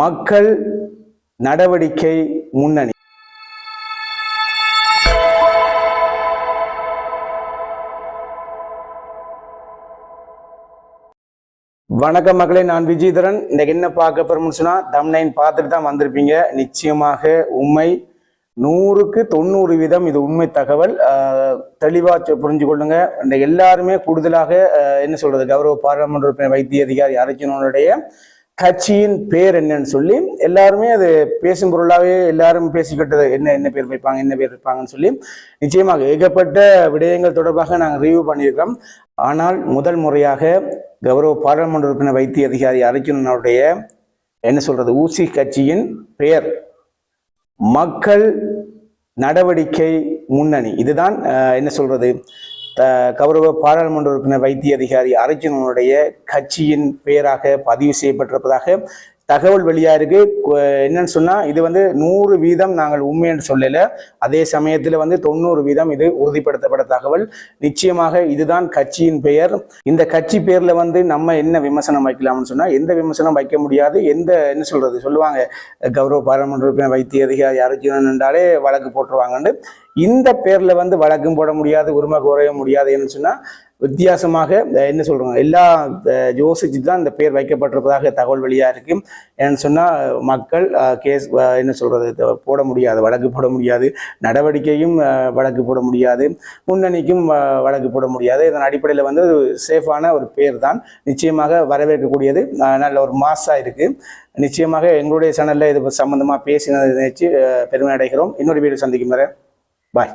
மக்கள் நடவடிக்கை முன்னணி. வணக்கம் மக்களே நான் விஜயதரன். இன்னைக்கு என்ன பார்க்க போறோம்னு சொன்னா தம்னைன் பார்த்துட்டு தான் வந்திருப்பீங்க. நிச்சயமாக உண்மை நூறுக்கு தொண்ணூறு வீதம் இது உண்மை தகவல். ஆஹ், தெளிவா புரிஞ்சு கொள்ளுங்க. இந்த எல்லாருமே கூடுதலாக என்ன சொல்றது கௌரவ பாராளுமன்ற வைத்திய அதிகாரி அர்ஜுனனுடைய கட்சியின் பேர் என்னன்னு சொல்லி எல்லாருமே அது பேசும் பொருளாவே எல்லாரும் பேசிக்கிட்டது என்ன என்ன பேர் வைப்பாங்க என்ன பேர் வைப்பாங்கன்னு சொல்லி நிச்சயமாக ஏகப்பட்ட விடயங்கள் தொடர்பாக நாங்கள் ரிவ்யூ பண்ணியிருக்கிறோம். ஆனால் முதல் முறையாக கௌரவ பாராளுமன்ற உறுப்பினர் வைத்திய அதிகாரி அர்ஜுனனுடைய என்ன சொல்றது ஊசி கட்சியின் பெயர் மக்கள் நடவடிக்கை முன்னணி. இதுதான் என்ன சொல்றது கௌரவ பாராளுமன்ற உறுப்பினர் வைத்திய அதிகாரி அர்ஜுனனுடைய கட்சியின் பெயராக பதிவு செய்யப்பட்டிருப்பதாக தகவல் வெளியா இருக்கு. என்னன்னு சொன்னா இது வந்து நூறு வீதம் நாங்கள் உண்மை என்று சொல்லல. அதே சமயத்துல வந்து தொண்ணூறு வீதம் இது உறுதிப்படுத்தப்பட்ட தகவல். நிச்சயமாக இதுதான் கட்சியின் பெயர். இந்த கட்சி பேர்ல வந்து நம்ம என்ன விமர்சனம் வைக்கலாம்னு சொன்னா எந்த விமர்சனம் வைக்க முடியாது. எந்த என்ன சொல்றது சொல்லுவாங்க கௌரவ பாராளுமன்ற உறுப்பினர் வைத்திய அதிகாரி அர்ஜுனன் என்றாலே வழக்கு போட்டுருவாங்கன்னு. இந்த பேர்ல வந்து வழக்கும் போட முடியாது உரிமை கோரைய முடியாது என்ன சொன்னா வித்தியாசமாக என்ன சொல்கிறாங்க எல்லா ஜோசிச்சு யோசிச்சு தான் இந்த பேர் வைக்கப்பட்டிருப்பதாக தகவல் வழியாக இருக்கு. ஏன்னு சொன்னால் மக்கள் கேஸ் என்ன சொல்கிறது போட முடியாது வழக்கு போட முடியாது நடவடிக்கையும் வழக்கு போட முடியாது முன்னணிக்கும் வழக்கு போட முடியாது. இதன் அடிப்படையில் வந்து ஒரு சேஃபான ஒரு பேர் தான். நிச்சயமாக வரவேற்கக்கூடியது நல்ல ஒரு மாஸாக இருக்குது நிச்சயமாக எங்களுடைய சேனலில் இது சம்மந்தமாக பேசினதை நினைச்சு பெருமை அடைகிறோம். இன்னொரு வீடு சந்திக்கும் வரை பாய்.